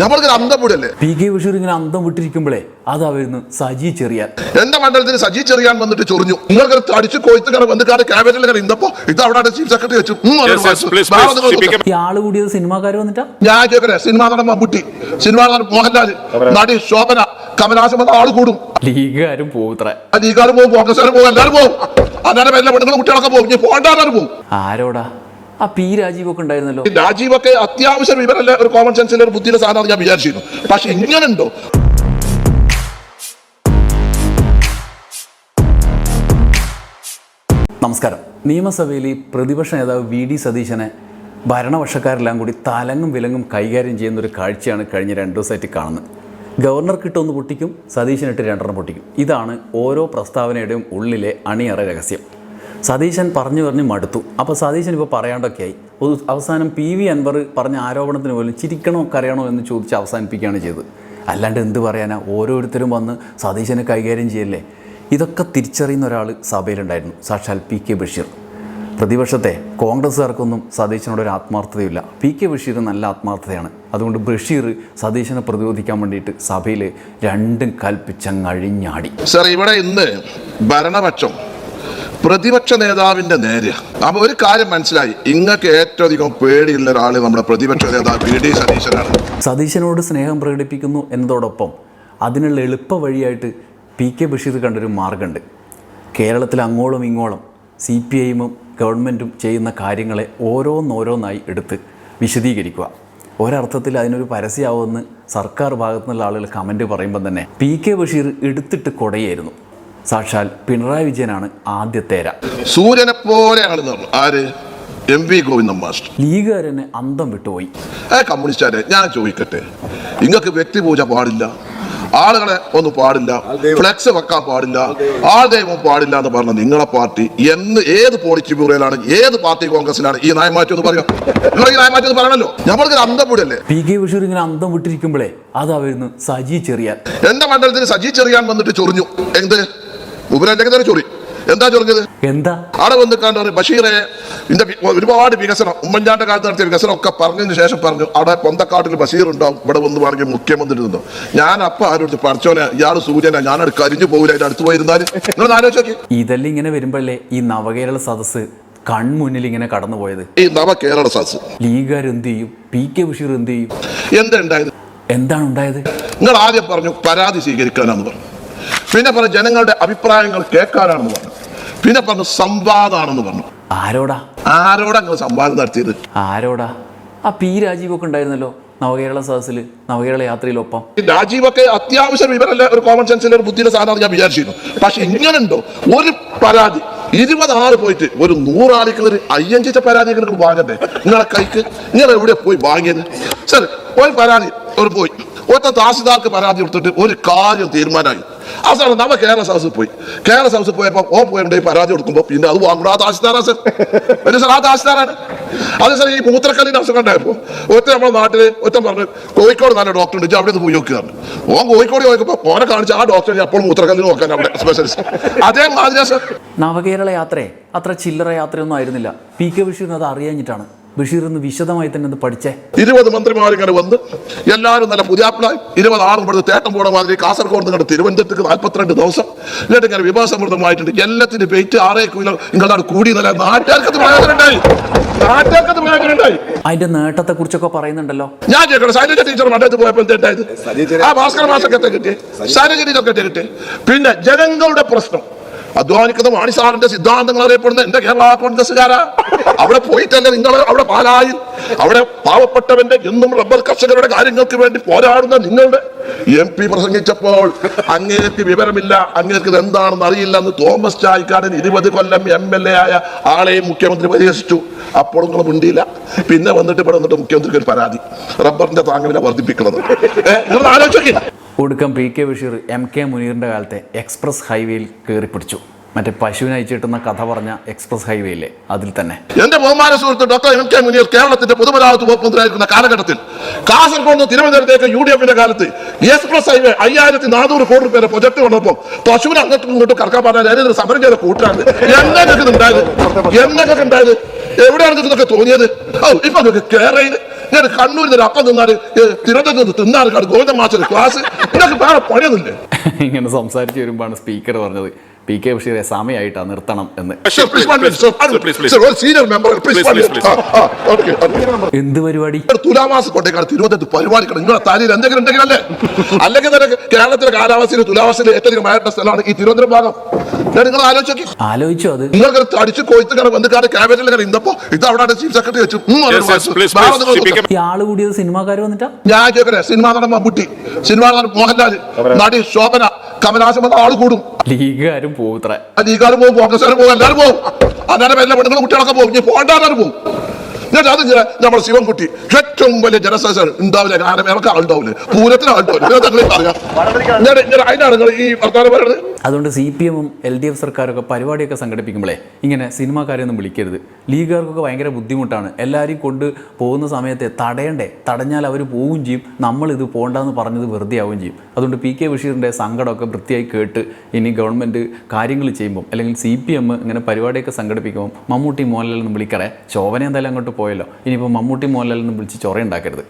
നമ്മൾക്ക് അന്തം വിടല്ലേ പി കെ ബഷീർ ഇങ്ങനെ അന്തം വിട്ടിരിക്കുമ്പോഴേ അതായിരുന്നു സജി ചെറിയാൻ. എന്റെ മണ്ഡലത്തിന് സജി ചെറിയാൻ വന്നിട്ട് ചൊറിഞ്ഞു. നിങ്ങൾക്ക് കാരണം കൊയ്ത്തുകാരെ വന്നുകാരെ ക്യാബിനറ്റിൽ ഇന്നപ്പോ ഇത് അവിടെ ചീഫ് സെക്രട്ടറി വെച്ചു. ആൾ കൂടിയത് സിനിമാക്കാർ വന്നിട്ടാ? ഞാൻ ചോദിക്കട്ടെ സിനിമാ നടൻ മമ്മൂട്ടി സിനിമാ നടൻ മോഹൻലാൽ നടി ശോഭന കമലാസം വന്ന ആൾ കൂടും. ലീഗാരും പോവുത്ര ലീഗാർ പോകും പോകും എല്ലാവരും പോകും അന്നേരം എല്ലാ പെണ്ണുങ്ങളും കുട്ടികളൊക്കെ പോകും പോകണ്ടാരും പോകും ആരോടാ? ആ പി രാജീവൊക്കെ ഉണ്ടായിരുന്നല്ലോ. രാജീവൊക്കെ അത്യാവശ്യം വിവരമല്ല ഒരു കോമൺ സെൻസിലെ ഒരു ബുദ്ധിയുടെ സാധനം ഞാൻ വിചാരിച്ചിരുന്നു. പക്ഷെ ഇങ്ങനെ ഉണ്ടോ നമസ്കാരം. നിയമസഭയിൽ പ്രതിപക്ഷ നേതാവ് വി ഡി സതീശനെ ഭരണപക്ഷക്കാരെല്ലാം കൂടി തലങ്ങും വിലങ്ങും കൈകാര്യം ചെയ്യുന്ന ഒരു കാഴ്ചയാണ് കഴിഞ്ഞ രണ്ടു ദിവസമായിട്ട് കാണുന്നത്. ഗവർണർക്ക് ഇട്ടൊന്ന് പൊട്ടിക്കും സതീശനിട്ട് രണ്ടെണ്ണം പൊട്ടിക്കും. ഇതാണ് ഓരോ പ്രസ്താവനയുടെയും ഉള്ളിലെ അണിയറ രഹസ്യം. സതീശൻ പറഞ്ഞു പറഞ്ഞ് മടുത്തു. അപ്പോൾ സതീശൻ ഇപ്പോൾ പറയാണ്ടൊക്കെയായി. ഒരു അവസാനം പി വി അൻവർ പറഞ്ഞ ആരോപണത്തിന് പോലും ചിരിക്കണോ കരയണോ എന്ന് ചോദിച്ച് അവസാനിപ്പിക്കുകയാണ് ചെയ്തത്. അല്ലാണ്ട് എന്ത് പറയാനാ? ഓരോരുത്തരും വന്ന് സതീശനെ കൈകാര്യം ചെയ്യല്ലേ? ഇതൊക്കെ തിരിച്ചറിയുന്ന ഒരാൾ സഭയിലുണ്ടായിരുന്നു സാക്ഷാൽ പി കെ ബഷീർ. പ്രതിപക്ഷത്തെ കോൺഗ്രസ്സുകാർക്കൊന്നും സതീശനോട് ഒരു ആത്മാർത്ഥതയില്ല. പി കെ ബഷീർ നല്ല ആത്മാർത്ഥതയാണ്. അതുകൊണ്ട് ബഷീർ സതീശനെ പ്രതിരോധിക്കാൻ വേണ്ടിയിട്ട് സഭയിൽ രണ്ടും കൽപ്പിച്ചങ്ങഴിഞ്ഞാടി സർ ഇവിടെ ഇന്ന് ഭരണപക്ഷം പ്രതിപക്ഷ നേതാവിന്റെ നേരെ അപ്പൊ ഒരു കാര്യം മനസ്സിലായി. ഇങ്ങക്ക് ഏറ്റവും അധികം പേടിയുള്ള ഒരാൾ നമ്മുടെ പ്രതിപക്ഷ നേതാവ് പി ഡി സതീശനാണ്. സതീശനോട് സ്നേഹം പ്രകടിപ്പിക്കുന്നു എന്നതോടൊപ്പം അതിനുള്ള എളുപ്പ വഴിയായിട്ട് പി കെ ബഷീർ കണ്ടൊരു മാർഗമുണ്ട് കേരളത്തിൽ അങ്ങോളം ഇങ്ങോളം സി പി ഐമും ഗവൺമെന്റും ചെയ്യുന്ന കാര്യങ്ങളെ ഓരോന്നോരോന്നായി എടുത്ത് വിശദീകരിക്കുക. ഒരർത്ഥത്തിൽ അതിനൊരു പരസ്യമാവുമെന്ന് സർക്കാർ ഭാഗത്തു നിന്നുള്ള ആളുകൾ കമന്റ് പറയുമ്പോൾ തന്നെ പി കെ ബഷീർ എടുത്തിട്ട് കൊടയായിരുന്നു. സാക്ഷാൽ പിണറായി വിജയനാണ് ആദ്യത്തേര സൂര്യനെ പോലെയാണ് നമ്മൾ ആര്? M V Govindan master. ലീഗുകാരനെ അന്തം വിട്ടുപോയി. ഏ കമ്മ്യൂണിസ്റ്റാരെ ഞാൻ ചോദിക്കട്ടെ. നിങ്ങൾക്ക് വ്യക്തിപൂജ പാടില്ല. ആളുകളെ ഒന്നും പാടില്ല. ഫ്ലെക്സ് വെക്കാൻ പാടില്ല. ആൾ ദൈവം പാടില്ല എന്ന് പറഞ്ഞ നിങ്ങളെ പാർട്ടി എന്ന് ഏത് പോളിറ്റ് ബ്യൂറോയിലാണ് ഏത് പാർട്ടി കോൺഗ്രസിലാണ് ഈ നയമാറ്റം എന്ന് പറയാം. നിങ്ങൾ ഈ നയമാറ്റം എന്ന് പറയണല്ലോ. നമ്മൾക്ക് അന്തം വിടല്ലേ? പി കെ ബഷീർ ഇങ്ങനെ അന്തം വിട്ടിരിക്കുമ്പോഴേ അതായിരുന്നു സജി ചെറിയാൻ. എന്റെ മണ്ഡലത്തിന് സജി ചെറിയാൻ വന്നിട്ട് ചൊറിഞ്ഞു. എന്ത്? തന്നെ ചൊറി. എന്താ ചൊറിഞ്ഞത്? എന്താ? അവിടെ വന്ന് കണ്ടു ബഷീറെ ഇതിന്റെ ഒരുപാട് വികസനം ഉമ്മൻചാണ്ട കാലത്ത് നടത്തിയ വികസനം ഒക്കെ പറഞ്ഞതിന് ശേഷം പറഞ്ഞു അവിടെ പൊന്തക്കാട്ടിൽ ബഷീർ ഉണ്ടാവും ഇവിടെ വന്ന് പറഞ്ഞു മുഖ്യമന്ത്രി നിന്നു. ഞാൻ അപ്പൊ ആരോട് പഠിച്ചോനെ ഇയാൾ സൂര്യനെ ഞാൻ കരിഞ്ഞു പോകില്ല അതിന്റെ അടുത്ത് പോയിരുന്നാൽ. നിങ്ങൾ ആലോചിച്ച് നോക്കി. ഇതെല്ലാം ഇങ്ങനെ വരുമ്പോഴല്ലേ ഈ നവകേരള സദസ്സ് കൺമുന്നിൽ ഇങ്ങനെ കടന്നു കടന്നുപോയത്? ഈ നവ കേരള സദസ് ലീഗുകാർ എന്ത് ചെയ്യും? പി കെ ബഷീർ എന്ത് ചെയ്യും? എന്താ ഉണ്ടായത് എന്താണ് ഉണ്ടായത്? നിങ്ങൾ ആദ്യം പറഞ്ഞു പരാതി സ്വീകരിക്കാനാന്ന് പറഞ്ഞു. പിന്നെ പറഞ്ഞ ജനങ്ങളുടെ അഭിപ്രായങ്ങൾ കേൾക്കാനാണെന്ന് പറഞ്ഞു. പിന്നെ പറഞ്ഞു സംവാദമാണെന്ന് പറഞ്ഞു. ആരോടാ? ആരോടാ നിങ്ങൾ സംവാദം നടത്തിയത്? ആരോടാ? ആ പി രാജീവൊക്കെ ഉണ്ടായിരുന്നല്ലോ നവകേരള സദസ്സിൽ നവകേരള യാത്രയിലൊപ്പം. രാജീവൊക്കെ അത്യാവശ്യം വിവരമല്ല ഒരു കോമൺ സെൻസിലെ ഒരു ബുദ്ധിയുടെ സാധനം ഞാൻ വിചാരിച്ചിരുന്നു. പക്ഷെ ഇങ്ങനെ ഉണ്ടോ ഒരു പരാതി ഇരുപത് ആറ് പോയിട്ട് ഒരു നൂറാളിക്ക് ഒരു അയ്യഞ്ചിച്ച പരാതി നിങ്ങൾക്ക് വാങ്ങണ്ടേ? നിങ്ങളെ കൈക്ക് നിങ്ങൾ എവിടെ പോയി വാങ്ങിയത്? സാർ ഒരു പരാതി ഒരു പോയി. ഒറ്റ താസിദാർക്ക് പരാതി കൊടുത്തിട്ട് ഒരു കാര്യം തീരുമാനമായി. അവസാനം നമ്മ കേരള ഹൗസിൽ പോയി. കേരള ഹൗസിൽ പോയപ്പോൾ ഓ പോയി പരാതി കൊടുക്കുമ്പോൾ പിന്നെ അത് വാങ്ങണം ആ തഹസിൽദാറാ സർ? ഒരു സാർ ആ തഹസിൽദാറാണ് അത് സാർ ഈ മൂത്രക്കല്ലിന്റെ അവസരം ഉണ്ടായപ്പോ ഒറ്റ നമ്മുടെ നാട്ടിൽ ഒറ്റ പറഞ്ഞു കോഴിക്കോട് നല്ല ഡോക്ടർ ഉണ്ട്. അവിടെ നിന്ന് പോയി നോക്കിയതാണ് ഓൻ കോഴിക്കോട് പോയപ്പോ ഓനെ കാണിച്ച ആ ഡോക്ടറെ അപ്പോൾ മൂത്രക്കല്ലിന് നോക്കാൻ അവിടെ സ്പെഷ്യലിസ്റ്റ് അതേ മാതിരി സർ. നവകേരള യാത്രയെ അത്ര ചില്ലറ യാത്രയൊന്നും ആയിരുന്നില്ല. പി കെ ബഷീറിന് അത് അറിയാഞ്ഞിട്ടാണ്. ബഷീർ ഒന്ന് വിശദമായി തന്നെ ഒന്ന് പഠിച്ചേ. ഇരുപത് മന്ത്രിമാർ ഇങ്ങനെ വന്ന് എല്ലാവരും നല്ല പുതിയാപ്പിളായി. ഇരുപത് ആറ് ഇവിടുന്ന് തേട്ടം പോണ മാതിരി കാസർഗോഡ് നിങ്ങളുടെ തിരുവനന്തപുരത്തേക്ക് നാൽപ്പത്തിരണ്ട് ദിവസം. എന്നിട്ട് ഇങ്ങനെ വിഭവസമൃദ്ധമായിട്ടുണ്ട് എല്ലാത്തിന്റെ വെയിറ്റ് ആറേ കിലോ നിങ്ങളുടെ കൂടി നല്ല നാട്ടുകാർക്ക് പ്രയോജനമുണ്ടായി നാട്ടുകാർക്ക് അത് പ്രയോജനമുണ്ടായി അതിന്റെ നേട്ടത്തെക്കുറിച്ചൊക്കെ പറയുന്നുണ്ടല്ലോ. ഞാൻ ശൈലജ ടീച്ചർ പോയപ്പോൾ എന്തായത് ആ മാസൊക്കെ ശൈലജ കിട്ടി പിന്നെ ജനങ്ങളുടെ പ്രശ്നം. അധ്വാനിക്കുന്ന മാണി സാറിന്റെ സിദ്ധാന്തങ്ങൾ അറിയപ്പെടുന്ന എന്റെ കേരള കോൺഗ്രസ്സുകാരാ. അവിടെ പോയിട്ടല്ലേ നിങ്ങൾ അവിടെ പാലായി അവിടെ പാവപ്പെട്ടവന്റെ എന്നും റബ്ബർ കർഷകരുടെ കാര്യങ്ങൾക്ക് വേണ്ടി പോരാടുന്ന നിങ്ങളുടെ എം പി പ്രസംഗിച്ചപ്പോൾ അങ്ങേക്ക് വിവരമില്ല അങ്ങേക്ക് ഇത് എന്താണെന്ന് അറിയില്ല എന്ന് തോമസ് ചായ്ക്കാടൻ ഇരുപത് കൊല്ലം എം എൽ എ ആയ ആളെയും മുഖ്യമന്ത്രി പരിഹസിച്ചു. അപ്പോൾ നിങ്ങൾ മിണ്ടിയില്ല. പിന്നെ വന്നിട്ട് ഇവിടെ വന്നിട്ട് മുഖ്യമന്ത്രിക്ക് ഒരു പരാതി. റബ്ബറിന്റെ താങ്ങുവില വർദ്ധിപ്പിക്കുന്നത്. നിങ്ങൾ ഒടുക്കം P K Basheer M K മുനീറിന്റെ കാലത്തെ എക്സ്പ്രസ് ഹൈവേയിൽ കയറി പിടിച്ചു. മറ്റേ പശുവിനെ അയച്ചിട്ടുന്ന കഥ പറഞ്ഞ എക്സ്പ്രസ് ഹൈവേയിലെ അതിൽ തന്നെ. എന്റെ ബഹുമാന സുഹൃത്ത് ഡോക്ടർ എം കെ മുനീർ കേരളത്തിന്റെ പൊതുമരാമത്ത് വകുപ്പ് മന്ത്രിയായിരിക്കുന്ന കാലഘട്ടത്തിൽ കാസർഗോഡ് തിരുവനന്തപുരത്തേക്ക് യു ഡി എഫിന്റെ കാലത്ത് എക്സ്പ്രസ് ഹൈവേ അയ്യായിരത്തി നാനൂറ് കോടി രൂപയുടെ പ്രൊജക്ട് കൊണ്ടപ്പോൾ പശുവിനെ അങ്ങോട്ട് ഇങ്ങോട്ടും കറക്കാൻ പറഞ്ഞാൽ അതിന് സമരം ചെയ്ത കൂട്ടാണ് എന്നൊക്കെ ഉണ്ടായത്? എന്നൊക്കെ ഉണ്ടായത്? എവിടെയാണ് ഇതൊക്കെ തോന്നിയത്? ഓ ഇപ്പൊ കേരളയിൽ ഞാൻ കണ്ണൂരിൽ നിന്ന് അപ്പം തിന്നാൽ തിരുവനന്തപുരത്ത് തിന്നാറ് ഗോവിന്ദ മാസ്റ്റർ ക്ലാസ്. ഇതൊക്കെ വേറെ പണിയൊന്നുമില്ലേ? ഇങ്ങനെ സംസാരിച്ച് വരുമ്പോഴാണ് സ്പീക്കർ പറഞ്ഞത്. പി കെ ബഷീറെ സമയമായിട്ടാണ് നിർത്തണം എന്ന്. എന്ത് പരിപാടി? തുലാമാസം കൊണ്ടേക്കാണ് തിരുവനന്തപുരത്ത് പരിപാടി നിങ്ങളുടെ നിങ്ങളെ തലയിൽ എന്തെങ്കിലും ഉണ്ടെങ്കിൽ അല്ലേ? അല്ലെങ്കിൽ തന്നെ കേരളത്തിലെ കാലാവസ്ഥയിൽ തുലാവാസിൽ ഏറ്റവും മഴയുടെ സ്ഥലമാണ് ഈ തിരുവനന്തപുരം ഭാഗം. ഞാൻ നിങ്ങൾ ആലോചിച്ചു ആലോചിച്ചു അത്? നിങ്ങൾക്ക് അടിച്ച് കൊയ്ത്ത് കാരണം വന്നിക്കാട് ക്യാബിനറ്റിൽ കയറി ഇന്നപ്പോ ഇത് അവിടെ ചീഫ് സെക്രട്ടറി വെച്ചു. ആൾ കൂടിയത് സിനിമാക്കാർ വന്നിട്ടാ? ഞാൻ കേൾക്കട്ടെ സിനിമാ നടൻ മമ്മൂട്ടി സിനിമാ നടൻ മോഹൻലാൽ നടി ശോഭന കമലാശം വന്ന ആൾ കൂടും. ലീഗുകാരും പോവുത്ര ലീഗാരും പോകും കോൺഗ്രസ്സുകാരും പോകും എല്ലാവരും പോകും. അന്നേരം എല്ലാ പെണ്ണുങ്ങളും കുട്ടികളൊക്കെ പോകും ഇനി പോകണ്ടാരും പോകും. എന്നിട്ട് അത് നമ്മുടെ ശിവൻകുട്ടി ഏറ്റവും വലിയ ജനസംഖ്യ ഉണ്ടാവില്ല കാരണം ആളുണ്ടാവില്ല. പൂരത്തിന് ആളുണ്ടാവില്ല. ഞാൻ അതിനാണ് നിങ്ങൾ ഈ വർത്തമാനം പറയുന്നത്. അതുകൊണ്ട് സി പി എമ്മും എൽ ഡി എഫ് സർക്കാരൊക്കെ പരിപാടിയൊക്കെ സംഘടിപ്പിക്കുമ്പോഴേ ഇങ്ങനെ സിനിമാക്കാരെയൊന്നും വിളിക്കരുത്. ലീഗുകാർക്കൊക്കെ ഭയങ്കര ബുദ്ധിമുട്ടാണ്. എല്ലാവരെയും കൊണ്ട് പോകുന്ന സമയത്ത് തടയണ്ടേ? തടഞ്ഞാൽ അവർ പോവുകയും ചെയ്യും. നമ്മളിത് പോകണ്ടെന്ന് പറഞ്ഞത് വെറുതെ ആവുകയും ചെയ്യും. അതുകൊണ്ട് പി കെ ബഷീറിന്റെ സങ്കടമൊക്കെ വൃത്തിയായി കേട്ട് ഇനി ഗവൺമെന്റ് കാര്യങ്ങൾ ചെയ്യുമ്പം അല്ലെങ്കിൽ സി പി എം ഇങ്ങനെ പരിപാടിയൊക്കെ സംഘടിപ്പിക്കുമ്പോൾ മമ്മൂട്ടി മോഹൻലാലൊന്നും വിളിക്കറേ ശോഭന എന്തായാലും അങ്ങോട്ട് പോയല്ലോ. ഇനിയിപ്പോൾ മമ്മൂട്ടി മോഹൻലാലൊന്നും വിളിച്ച് ചൊറയുണ്ടാക്കരുത്